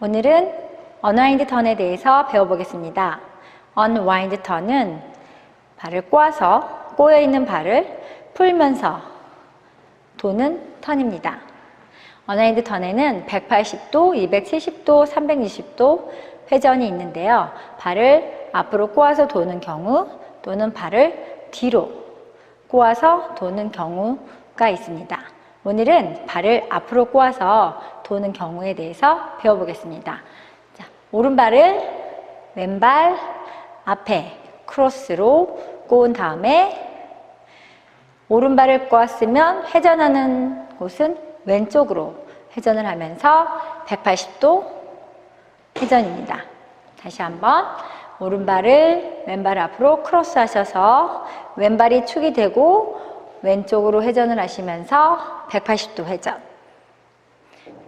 오늘은 언와인드 턴에 대해서 배워보겠습니다. 언와인드 턴은 발을 꼬아서 꼬여 있는 발을 풀면서 도는 턴입니다. 언와인드 턴에는 180도, 270도, 360도 회전이 있는데요. 발을 앞으로 꼬아서 도는 경우 또는 발을 뒤로 꼬아서 도는 경우가 있습니다. 오늘은 발을 앞으로 꼬아서 도는 경우에 대해서 배워보겠습니다. 자, 오른발을 왼발 앞에 크로스로 꼬은 다음에 오른발을 꼬았으면 회전하는 곳은 왼쪽으로 회전을 하면서 180도 회전입니다. 다시 한번 오른발을 왼발 앞으로 크로스 하셔서 왼발이 축이 되고 왼쪽으로 회전을 하시면서 180도 회전.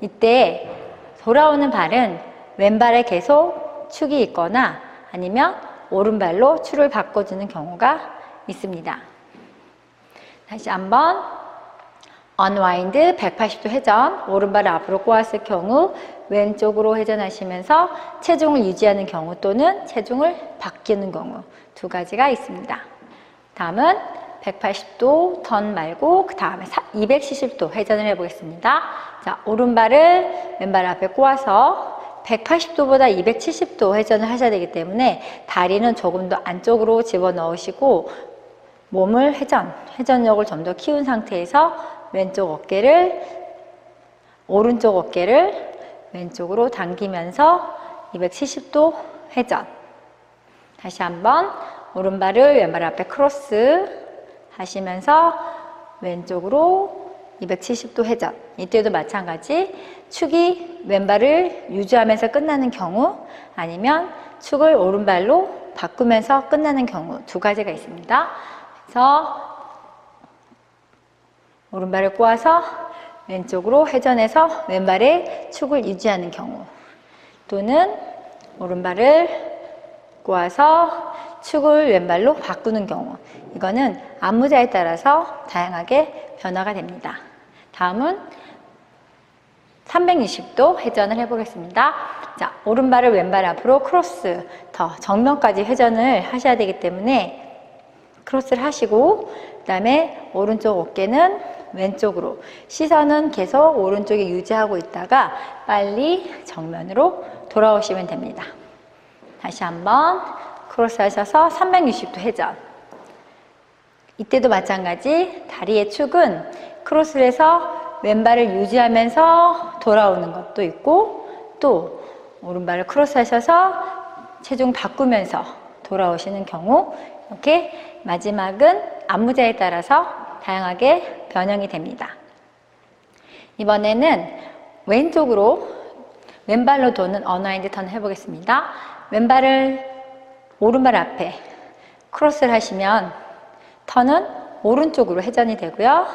이때 돌아오는 발은 왼발에 계속 축이 있거나 아니면 오른발로 축을 바꿔주는 경우가 있습니다. 다시 한번 언와인드 180도 회전 오른발 앞으로 꼬았을 경우 왼쪽으로 회전하시면서 체중을 유지하는 경우 또는 체중을 바뀌는 경우 두 가지가 있습니다. 다음은 180도 턴 말고 그 다음에 270도 회전을 해보겠습니다. 자 오른발을 왼발 앞에 꼬아서 180도보다 270도 회전을 하셔야 되기 때문에 다리는 조금 더 안쪽으로 집어넣으시고 몸을 회전, 회전력을 좀 더 키운 상태에서 왼쪽 어깨를 오른쪽 어깨를 왼쪽으로 당기면서 270도 회전. 다시 한번 오른발을 왼발 앞에 크로스 하시면서 왼쪽으로 270도 회전. 이때도 마찬가지 축이 왼발을 유지하면서 끝나는 경우 아니면 축을 오른발로 바꾸면서 끝나는 경우 두 가지가 있습니다. 그래서 오른발을 꼬아서 왼쪽으로 회전해서 왼발의 축을 유지하는 경우 또는 오른발을 꼬아서 축을 왼발로 바꾸는 경우 이거는 안무자에 따라서 다양하게 변화가 됩니다. 다음은 360도 회전을 해보겠습니다. 자, 오른발을 왼발 앞으로 크로스 더 정면까지 회전을 하셔야 되기 때문에 크로스를 하시고 그 다음에 오른쪽 어깨는 왼쪽으로 시선은 계속 오른쪽에 유지하고 있다가 빨리 정면으로 돌아오시면 됩니다. 다시 한번 크로스 하셔서 360도 회전. 이때도 마찬가지 다리의 축은 크로스를 해서 왼발을 유지하면서 돌아오는 것도 있고 또 오른발을 크로스 하셔서 체중 바꾸면서 돌아오시는 경우 이렇게 마지막은 안무자에 따라서 다양하게 변형이 됩니다. 이번에는 왼쪽으로 왼발로 도는 언와인드 턴 해보겠습니다. 왼발을 오른발 앞에 크로스를 하시면 턴은 오른쪽으로 회전이 되고요.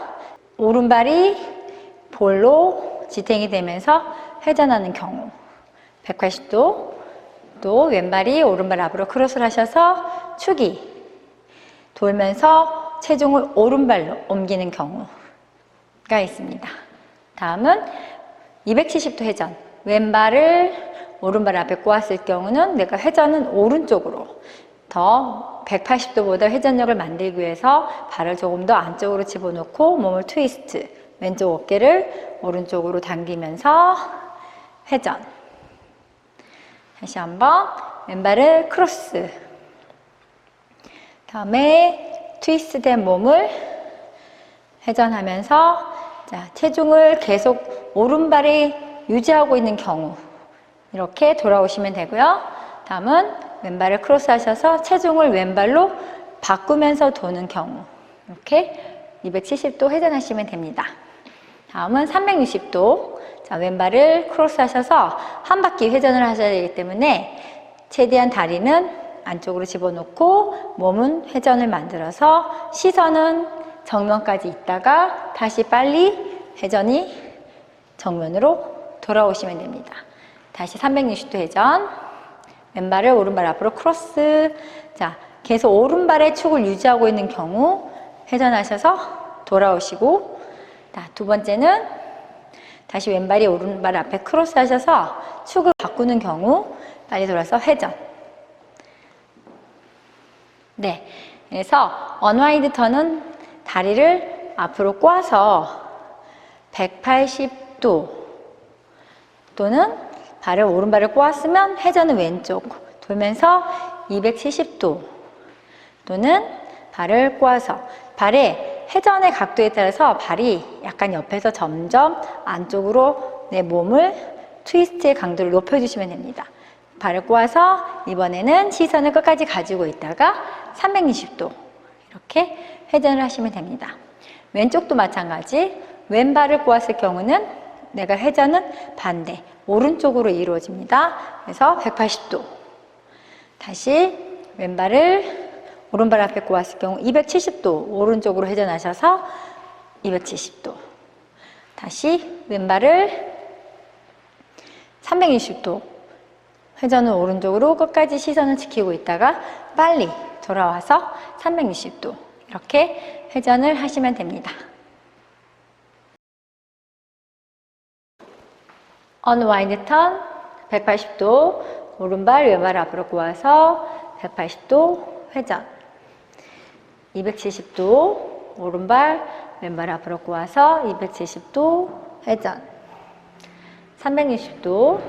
오른발이 볼로 지탱이 되면서 회전하는 경우 180도 또 왼발이 오른발 앞으로 크로스를 하셔서 축이 돌면서 체중을 오른발로 옮기는 경우가 있습니다. 다음은 270도 회전. 왼발을 오른발 앞에 꼬았을 경우는 내가 회전은 오른쪽으로 더 180도보다 회전력을 만들기 위해서 발을 조금 더 안쪽으로 집어넣고 몸을 트위스트. 왼쪽 어깨를 오른쪽으로 당기면서 회전. 다시 한번 왼발을 크로스. 다음에 트위스트 된 몸을 회전하면서 자, 체중을 계속 오른발에 유지하고 있는 경우 이렇게 돌아오시면 되고요. 다음은 왼발을 크로스 하셔서 체중을 왼발로 바꾸면서 도는 경우 이렇게 270도 회전하시면 됩니다. 다음은 360도 자, 왼발을 크로스 하셔서 한 바퀴 회전을 하셔야 되기 때문에 최대한 다리는 안쪽으로 집어넣고 몸은 회전을 만들어서 시선은 정면까지 있다가 다시 빨리 회전이 정면으로 돌아오시면 됩니다. 다시 360도 회전. 왼발을 오른발 앞으로 크로스. 자, 계속 오른발의 축을 유지하고 있는 경우 회전하셔서 돌아오시고 자, 두 번째는 다시 왼발이 오른발 앞에 크로스 하셔서 축을 바꾸는 경우 빨리 돌아서 회전. 네. 그래서 언와이드 턴은 다리를 앞으로 꽈서 180도 또는 발을 오른발을 꼬았으면 회전은 왼쪽 돌면서 270도 또는 발을 꼬아서 발의 회전의 각도에 따라서 발이 약간 옆에서 점점 안쪽으로 내 몸을 트위스트의 강도를 높여주시면 됩니다. 발을 꼬아서 이번에는 시선을 끝까지 가지고 있다가 360도 이렇게 회전을 하시면 됩니다. 왼쪽도 마찬가지 왼발을 꼬았을 경우는 내가 회전은 반대 오른쪽으로 이루어집니다. 그래서 180도 다시 왼발을 오른발 앞에 꼬았을 경우 270도 오른쪽으로 회전하셔서 270도 다시 왼발을 360도 회전은 오른쪽으로 끝까지 시선을 지키고 있다가 빨리 돌아와서 360도 이렇게 회전을 하시면 됩니다. 언와인드 턴 180도 오른발 왼발 앞으로 꼬아서 180도 회전. 270도 오른발 왼발 앞으로 꼬아서 270도 회전. 360도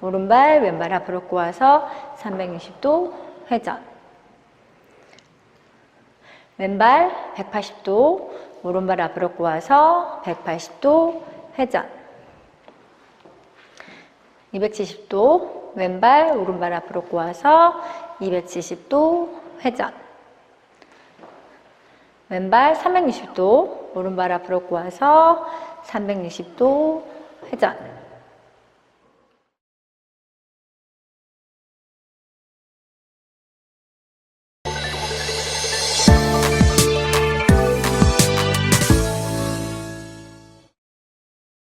오른발 왼발 앞으로 꼬아서 360도 회전. 왼발 180도 오른발 앞으로 꼬아서 180도 회전 270도 왼발 오른발 앞으로 꼬아서 270도 회전. 왼발 360도 오른발 앞으로 꼬아서 360도 회전